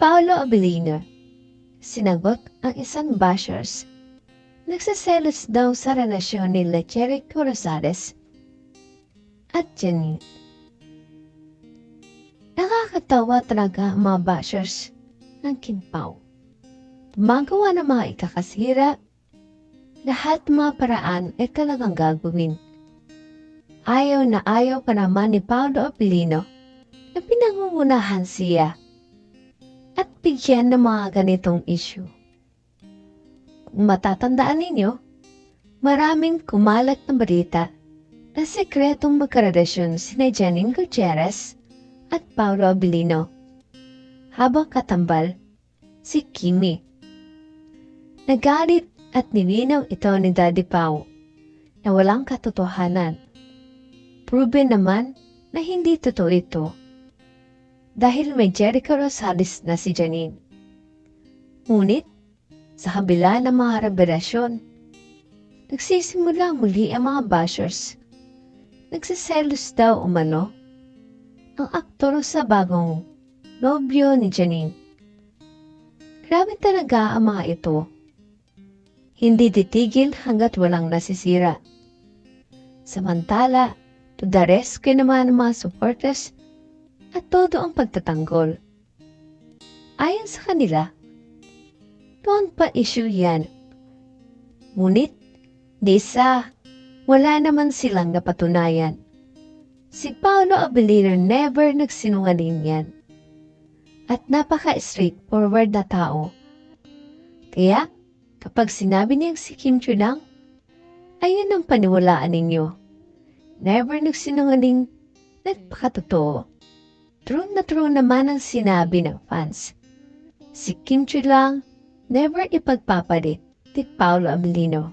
Paolo Abilino. Sinagot ang isang bashers. Nagsaselos daw sa relasyon ni Jericho Rosales at Janine. Nakakatawa talaga ang mga bashers ng Kimpaw. Magawa ng mga ikakasira, lahat mga paraan ay talagang gagawin. Ayaw na ayaw pa naman ni Paolo Abilino na pinangungunahan siya bigyan ng mga ganitong issue. Matatandaan ninyo, maraming kumalat na balita na sekretong magkarelasyon sina Janine Gutierrez at Paolo Abilino. Habang katambal, si Kimi. Nagalit at nilinaw ito ni Daddy Pau na walang katotohanan. Proven naman na hindi totoo ito dahil may Jericho Rosales na si Janine. Ngunit, sa kabila ng mga revelasyon, nagsisimula muli ang mga bashers. Nagsiselos daw umano ang aktor sa bagong nobyo ni Janine. Grabe talaga ang mga ito. Hindi titigil hanggat walang nasisira. Samantala, to the rescue naman ng mga supporters at todo ang pagtatanggol. Ayon sa kanila, noon pa issue yan. Ngunit, Disa, wala naman silang napatunayan. Si Paolo Abilino never nagsinungaling yan. At napaka-straightforward na tao. Kaya, kapag sinabi niyang si Kim Chu lang, ayun ang paniwalaan ninyo. Never nagsinungaling, nagpakatotoo. True na true naman ang sinabi ng fans. Si Kim Chu lang, never ipagpapalit ni Paolo Abilino.